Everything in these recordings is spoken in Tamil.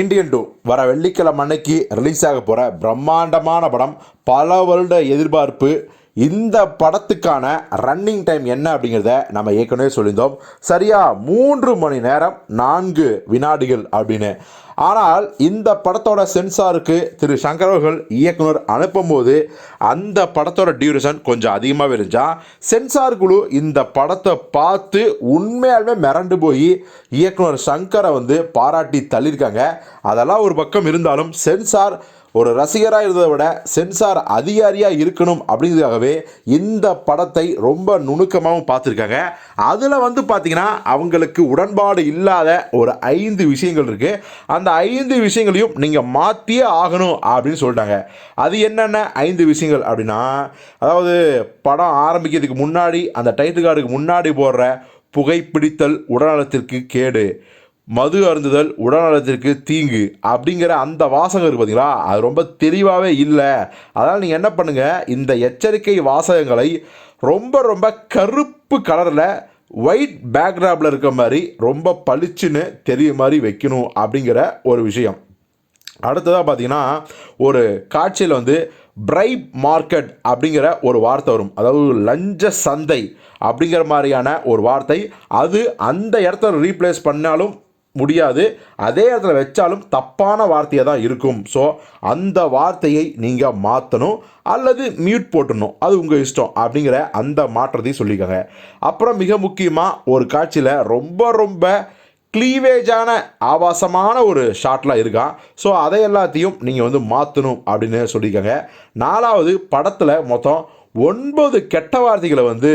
இண்டியன் டூ வர வெள்ளிக்கிழமை அன்னைக்கு ரிலீஸ் ஆக போகிற பிரம்மாண்டமான படம். பல வருட எதிர்பார்ப்பு. இந்த படத்துக்கான ரன்னிங் டைம் என்ன அப்படிங்கிறத நம்ம ஏற்கனவே சொல்லியிருந்தோம். சரியா மூன்று மணி நேரம் நான்கு வினாடிகள் அப்படின்னு. ஆனால் இந்த படத்தோட சென்சாருக்கு திரு சங்கர் அவர்கள் இயக்குனர் அனுப்பும்போது அந்த படத்தோட டியூரேஷன் கொஞ்சம் அதிகமாகவே இருந்துச்சா? சென்சார் குழு இந்த படத்தை பார்த்து உண்மையாலுமே மிரண்டு போய் இயக்குனர் சங்கரை வந்து பாராட்டி தள்ளியிருக்காங்க. அதெல்லாம் ஒரு பக்கம் இருந்தாலும் சென்சார் ஒரு ரசிகராக இருந்ததை விட சென்சார் அதிகாரியாக இருக்கணும் அப்படிங்கிறதுக்காகவே இந்த படத்தை ரொம்ப நுணுக்கமாகவும் பார்த்துருக்காங்க. அதில் வந்து பார்த்திங்கன்னா அவங்களுக்கு உடன்பாடு இல்லாத ஒரு ஐந்து விஷயங்கள் இருக்குது அந்த ஐந்து விஷயங்களையும் நீங்கள் மாற்றியே ஆகணும் அப்படின்னு சொல்லிட்டாங்க. அது என்னென்ன ஐந்து விஷயங்கள் அப்படின்னா அதாவது படம் ஆரம்பிக்கிறதுக்கு முன்னாடி அந்த டைட்டில் கார்டுக்கு முன்னாடி போடுற புகைப்பிடித்தல் உடல்நலத்திற்கு கேடு. மது அருந்துதல் உடல்நலத்திற்கு தீங்கு அப்படிங்கிற அந்த வாசகம் இருக்குது பார்த்தீங்களா அது ரொம்ப தெளிவாகவே இல்லை. அதனால் நீங்கள் என்ன பண்ணுங்கள் இந்த எச்சரிக்கை வாசகங்களை ரொம்ப ரொம்ப கருப்பு கலரில் ஒயிட் பேக்ராப்பில் இருக்க மாதிரி ரொம்ப பளிச்சுன்னு தெரிய மாதிரி வைக்கணும் அப்படிங்கிற ஒரு விஷயம். அடுத்ததாக பார்த்தீங்கன்னா ஒரு காட்சியில் வந்து பிரைப் மார்க்கெட் அப்படிங்கிற ஒரு வார்த்தை வரும். அதாவது லஞ்ச சந்தை அப்படிங்கிற மாதிரியான ஒரு வார்த்தை. அது அந்த இடத்த ரீப்ளேஸ் பண்ணாலும் முடியாது. அதே இடத்துல வச்சாலும் தப்பான வார்த்தையாக தான் இருக்கும். ஸோ அந்த வார்த்தையை நீங்கள் மாற்றணும் அல்லது மியூட் போட்டுடணும் அது உங்கள் இஷ்டம். அப்படிங்கிற அந்த மாற்றத்தையும் சொல்லிக்கோங்க. அப்புறம் மிக முக்கியமாக ஒரு காட்சியில் ரொம்ப ரொம்ப க்ளீவேஜான ஆபாசமான ஒரு ஷாட்லாம் இருக்கான். ஸோ அதை எல்லாத்தையும் நீங்கள் வந்து மாற்றணும் அப்படின்னு சொல்லியிருக்காங்க நாலாவது படத்தில் மொத்தம் ஒன்பது கெட்ட வார்த்தைகளை வந்து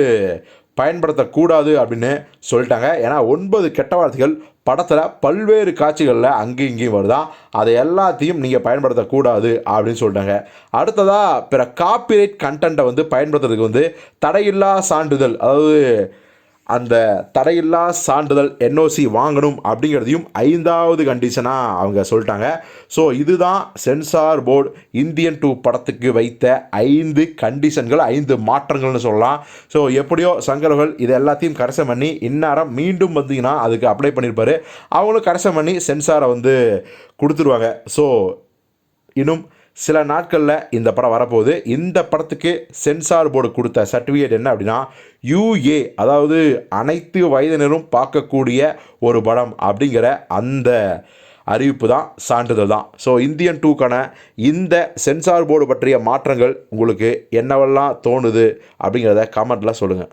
பயன்படுத்தக்கூடாது அப்படின்னு சொல்லிட்டாங்க. ஏன்னா ஒன்பது கெட்ட வார்த்தைகள் படத்தில் பல்வேறு காட்சிகளில் அங்கேயும் இங்கேயும் வருதான் அதை எல்லாத்தையும் நீங்கள் பயன்படுத்தக்கூடாது அப்படின்னு சொல்லிட்டாங்க. அடுத்ததாக பிற காப்பிரைட் கண்டென்ட்டை வந்து பயன்படுத்துறதுக்கு வந்து தடையில்லா சான்றிதழ் அதாவது அந்த தடையில்லா சான்றிதழ் என்ஓசி வாங்கணும் அப்படிங்கிறதையும் ஐந்தாவது கண்டிஷனாக அவங்க சொல்லிட்டாங்க. ஸோ இதுதான் சென்சார் போர்டு இந்தியன் டூ படத்துக்கு வைத்த ஐந்து கண்டிஷன்கள் ஐந்து மாற்றங்கள்னு சொல்லலாம். ஸோ எப்படியோ சங்கரர்கள் இது எல்லாத்தையும் கரசம் பண்ணி இந்நேரம் மீண்டும் வந்தீங்கன்னா அதுக்கு அப்ளை பண்ணியிருப்பாரு அவங்களும் கரசம் பண்ணி சென்சாரை வந்து கொடுத்துருவாங்க. ஸோ இன்னும் சில நாட்களில் இந்த படம் வரப்போகுது. இந்த படத்துக்கு சென்சார் போர்டு கொடுத்த சர்டிஃபிகேட் என்ன அப்படின்னா யூஏ அதாவது அனைத்து வயதினரும் பார்க்கக்கூடிய ஒரு படம் அப்படிங்கிற அந்த அறிவிப்பு தான் சான்றிதழ் தான். ஸோ இந்தியன் டூக்கான இந்த சென்சார் போர்டு பற்றிய மாற்றங்கள் உங்களுக்கு என்னவெல்லாம் தோணுது அப்படிங்கிறத கமெண்ட்டில் சொல்லுங்கள்